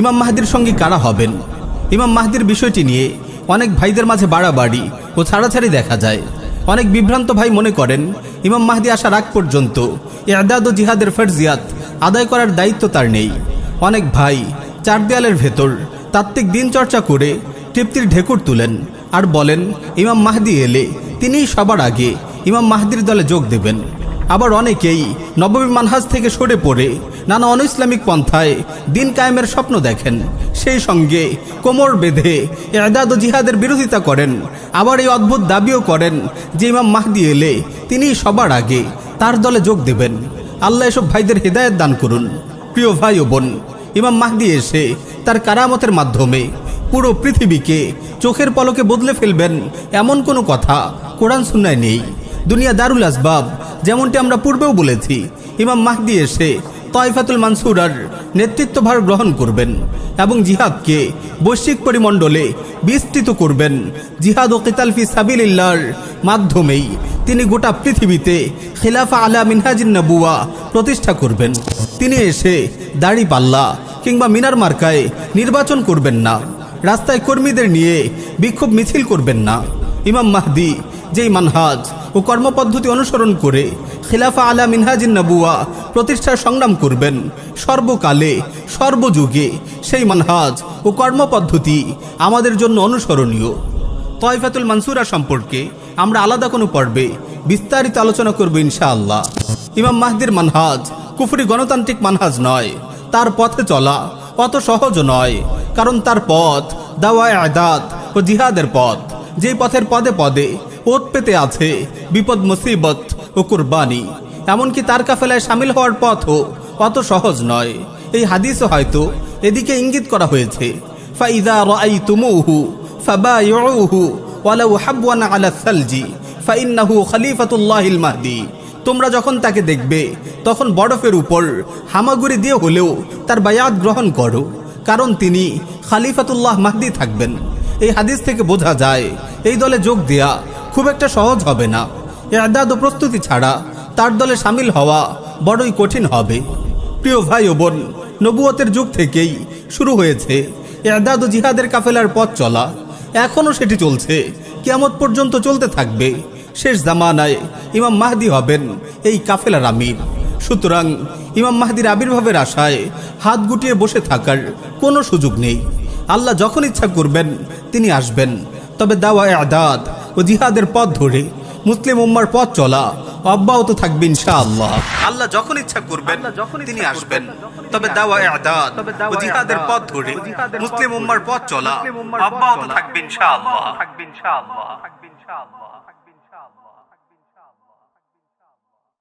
ইমাম মাহাদির সঙ্গে কারা হবেন? ইমাম মাহাদির বিষয়টি নিয়ে অনেক ভাইদের মাঝে বাড়াবাড়ি ও ছাড়াছাড়ি দেখা যায়। অনেক বিভ্রান্ত ভাই মনে করেন, ইমাম মাহাদি আসার আগ পর্যন্ত এদাদ ও জিহাদের ফরজিয়াত আদায় করার দায়িত্ব তার নেই। অনেক ভাই চার দেয়ালের ভেতর তাত্ত্বিক দিন চর্চা করে তৃপ্তির ঢেকুর তুলেন আর বলেন, ইমাম মাহদি এলে তিনিই সবার আগে ইমাম মাহদির দলে যোগ দেবেন। আবার অনেকেই নবমী মানহাজ থেকে সরে পড়ে নানা অন ইসলামিক পন্থায় দিন কায়েমের স্বপ্ন দেখেন। সেই সঙ্গে কোমর বেঁধে এদাদ ও জিহাদের বিরোধিতা করেন। আবার এই অদ্ভুত দাবিও করেন যে ইমাম মাহদি এলে তিনিই সবার আগে তার দলে যোগ দেবেন। আল্লাহ এসব ভাইদের হৃদায়ত দান করুন। প্রিয় ভাই ও বোন, ইমাম মাহদি এসে তার কারামতের মাধ্যমে পুরো পৃথিবীকে চোখের পলকে বদলে ফেলবেন এমন কোনো কথা কোরআন সুন্নায় নেই। দুনিয়া দারুল আসবাব, যেমনটি আমরা পূর্বেও বলেছি। ইমাম মাহদি এসে তয়ফাতুল মানসুরার নেতৃত্বভার গ্রহণ করবেন এবং জিহাদকে বৈশ্বিক পরিমণ্ডলে বিস্তৃত করবেন। জিহাদ ও কিতালফি সাবিল্লার মাধ্যমেই তিনি গোটা পৃথিবীতে খিলাফা আলা মিনহাজিন নবুয়া প্রতিষ্ঠা করবেন। তিনি এসে দাড়ি পাল্লা কিংবা মিনার মার্কায় নির্বাচন করবেন না। রাস্তায় কর্মীদের নিয়ে বিক্ষোভ মিছিল করবেন না। ইমাম মাহদি যেই মানহাজ ও কর্মপদ্ধতি অনুসরণ করে খিলাফা আলা মিনহাজিন নবুয়া প্রতিষ্ঠার সংগ্রাম করবেন। সর্বকালে, সর্বযুগে সেই মানহাজ ও কর্মপদ্ধতি আমাদের জন্য অনুসরণীয়। তয়ফাতুল মানসুরা সম্পর্কে আমরা আলাদা কোনো পর্বে বিস্তারিত আলোচনা করব ইনশাআল্লাহ। ইমাম মাহদির মানহাজ কুফরি গণতান্ত্রিক মানহাজ নয়। তার পথে চলা অত সহজ নয়। কারণ তার পথ দাওয়া আদাত ও জিহাদের পথ। যেই পথের পদে পদে ওত পেতে আছে বিপদ, মুসিবত ও কুরবানি। এমনকি তার কাফেলায় সামিল হওয়ার পথও অত সহজ নয়। এই হাদিসও হয়তো এদিকে ইঙ্গিত করা হয়েছে। ফাইদা রাআইতুমুহু ফাবাইউহু ওয়ালাউ হাবওয়ান আলা সালজি, ফাইন্নাহু খলিফাতুল্লাহিল মাহদি। তোমরা যখন তাকে দেখবে, তখন বরফের উপর হামাগুড়ি দিয়ে হলেও তার বায়াত গ্রহণ করো, কারণ তিনি খালিফাতুল্লাহ মাহদি থাকবেন। এই হাদিস থেকে বোঝা যায়, এই দলে যোগ দেয়া খুব একটা সহজ হবে না। এদাদ ও প্রস্তুতি ছাড়া তার দলে সামিল হওয়া বড়ই কঠিন হবে। প্রিয় ভাই ও বোন নবুয়তের যুগ থেকেই শুরু হয়েছে এদাদ ও জিহাদের কাফেলার পথ চলা। এখনও সেটি চলছে। কিয়ামত পর্যন্ত চলতে থাকবে। শেষ জামানায় ইমাম মাহদি হবেন এই কাফেলার আমির। সুতরাং ইমাম মাহদির আবির্ভাবের আশায় হাত গুটিয়ে বসে থাকার কোনো সুযোগ নেই। আল্লাহ যখন ইচ্ছা করবেন, তিনি আসবেন। তবে দাওয়া আদাদ ও জিহাদের পথ ধরে মুসলিম উম্মার পথ চলা অব্যাহত থাকবে ইনশাআল্লাহ। আল্লাহ যখন ইচ্ছা করবেন যখন তিনি আসবেন। তবে দাওয়া আদাদ ও জিহাদের পথ ধরে মুসলিম উম্মার পথ চলা অব্যাহত থাকবে ইনশাআল্লাহ। থাকবে ইনশাআল্লাহ থাকবে ইনশাআল্লাহ।